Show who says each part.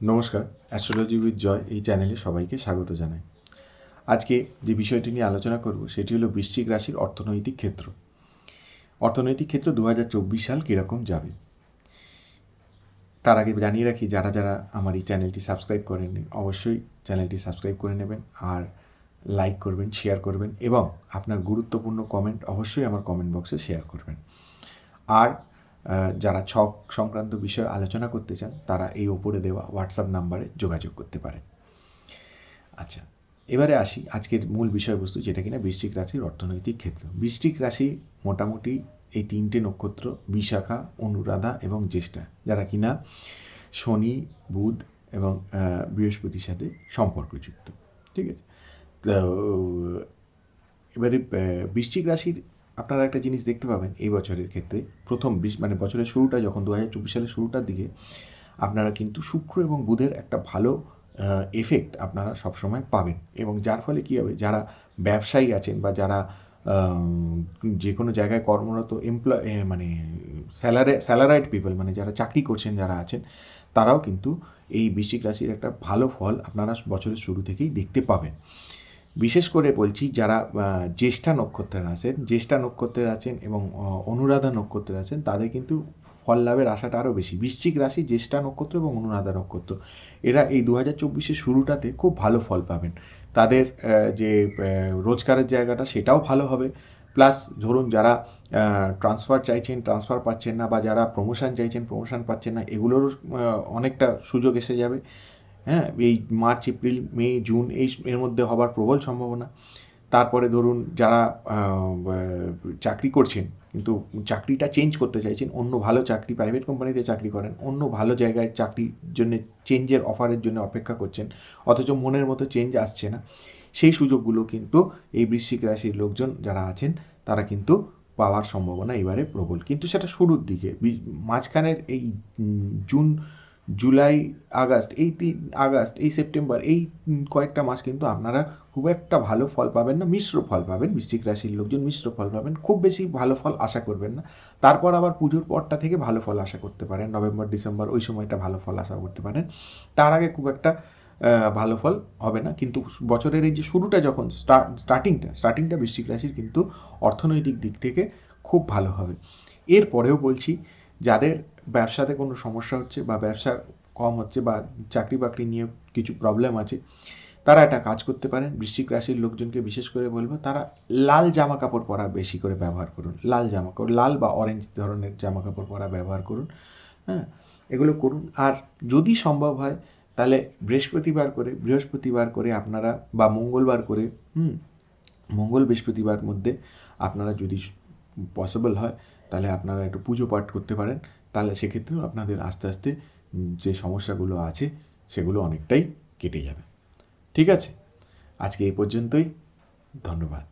Speaker 1: নমস্কার astrology with joy এই চ্যানেলে সবাইকে স্বাগত জানাই। আজকে যে বিষয়টি নিয়ে আলোচনা করব সেটি হলো বৃশ্চিক রাশির অর্থনৈতিক ক্ষেত্র। অর্থনৈতিক ক্ষেত্র দু হাজার চব্বিশ সাল কীরকম যাবে? তার আগে জানিয়ে রাখি, যারা যারা আমার এই চ্যানেলটি সাবস্ক্রাইব করেননি, অবশ্যই চ্যানেলটি সাবস্ক্রাইব করে নেবেন আর লাইক করবেন, শেয়ার করবেন এবং আপনার গুরুত্বপূর্ণ কমেন্ট অবশ্যই আমার কমেন্ট বক্সে শেয়ার করবেন। আর যারা ছক সংক্রান্ত বিষয়ে আলোচনা করতে চান, তারা এই ওপরে দেওয়া হোয়াটসঅ্যাপ নাম্বারে যোগাযোগ করতে পারেন। আচ্ছা এবারে আসি আজকের মূল বিষয়বস্তু যেটা কিনা বৃশ্চিক রাশির অর্থনৈতিক ক্ষেত্র। বৃশ্চিক রাশি মোটামুটি এই তিনটে নক্ষত্র, বিশাখা, অনুরাধা এবং জ্যেষ্ঠা, যারা কিনা শনি, বুধ এবং বৃহস্পতির সাথে সম্পর্কযুক্ত। ঠিক আছে? তো, এবারে বৃশ্চিক রাশির আপনারা একটা জিনিস দেখতে পাবেন এই বছরের ক্ষেত্রে, প্রথম বিশ- মানে বছরের শুরুটা যখন দু হাজার চব্বিশ সালের শুরুটার দিকে, আপনারা কিন্তু শুক্র এবং বুধের একটা ভালো এফেক্ট আপনারা সবসময় পাবেন। এবং যার ফলে কী হবে, যারা ব্যবসায়ী আছেন বা যারা যে কোনো জায়গায় কর্মরত এমপ্লয় মানে স্যালারে স্যালারাইড পিপল মানে যারা চাকরি করছেন, যারা আছেন, তারাও কিন্তু এই বৃশ্চিক রাশির একটা ভালো ফল আপনারা বছরের শুরু থেকেই দেখতে পাবেন। বিশেষ করে বলছি যারা জ্যেষ্ঠা নক্ষত্রের আছেন, জ্যেষ্ঠা নক্ষত্রের আছেন এবং অনুরাধা নক্ষত্রের আছেন, তাদের কিন্তু ফল লাভের আশাটা আরও বেশি। বৃশ্চিক রাশি জ্যেষ্ঠা নক্ষত্র এবং অনুরাধা নক্ষত্র। এরা এই দু হাজার শুরুটাতে খুব ভালো ফল পাবেন। তাদের যে রোজগারের জায়গাটা সেটাও ভালো হবে। প্লাস ধরুন যারা ট্রান্সফার চাইছেন, ট্রান্সফার পাচ্ছেন না বা যারা প্রমোশন চাইছেন, প্রমোশন পাচ্ছেন না, এগুলোরও অনেকটা সুযোগ এসে যাবে। হ্যাঁ এই মার্চ, এপ্রিল, মে, জুন, এই এর মধ্যে হবার প্রবল সম্ভাবনা। তারপরে ধরুন যারা চাকরি করছেন, কিন্তু চাকরিটা চেঞ্জ করতে চাইছেন, অন্য ভালো চাকরি, প্রাইভেট কোম্পানিতে চাকরি করেন, অন্য ভালো জায়গায় চাকরির জন্য চেঞ্জের অফারের জন্য অপেক্ষা করছেন, অথচ মনের মতো চেঞ্জ আসছে না। সেই সুযোগগুলো কিন্তু এই বৃশ্চিক রাশির লোকজন যারা আছেন, তারা কিন্তু পাওয়ার সম্ভাবনা এবারে প্রবল। কিন্তু সেটা শুরুর দিকে মাঝখানের এই জুন জুলাই, আগস্ট, এই তিন, আগস্ট, এই সেপ্টেম্বর, এই কয়েকটা মাস কিন্তু আপনারা খুব একটা ভালো ফল পাবেন না, মিশ্র ফল পাবেন, বৃশ্চিক রাশির লোকজন মিশ্র ফল পাবেন, খুব বেশি ভালো ফল আশা করবেন না। তারপর আবার পুজোর পরটা থেকে ভালো ফল আশা করতে পারেন, নভেম্বর, ডিসেম্বর, ওই সময়টা ভালো ফল আশা করতে পারেন। তার আগে খুব একটা ভালো ফল হবে না, কিন্তু বছরের এই যে শুরুটা যখন স্টার্টিংটা স্টার্টিংটা বৃশ্চিক রাশির কিন্তু অর্থনৈতিক দিক থেকে খুব ভালো হবে। এরপরেও বলছি, যাদের ব্যবসাতে কোনো সমস্যা হচ্ছে বা ব্যবসা কম হচ্ছে বা চাকরি বাকরি নিয়ে কিছু প্রবলেম আছে, তারা একটা কাজ করতে পারেন। বৃশ্চিক রাশির লোকজনকে বিশেষ করে বলব, তারা লাল জামা কাপড় পরা বেশি করে ব্যবহার করুন। লাল জামা কাপড় লাল বা অরেঞ্জ ধরনের জামা কাপড় পরা ব্যবহার করুন হ্যাঁ এগুলো করুন। আর যদি সম্ভব হয়, তাহলে বৃহস্পতিবার করে বৃহস্পতিবার করে আপনারা বা মঙ্গলবার করে, হুম, মঙ্গল বৃহস্পতিবার মধ্যে আপনারা যদি পসিবল হয়, তাহলে আপনারা একটু পুজো পাঠ করতে পারেন। তাহলে সেক্ষেত্রেও আপনাদের আস্তে আস্তে যে সমস্যাগুলো আছে, সেগুলো অনেকটাই কেটে যাবে। ঠিক আছে? আজকে এই পর্যন্তই। ধন্যবাদ।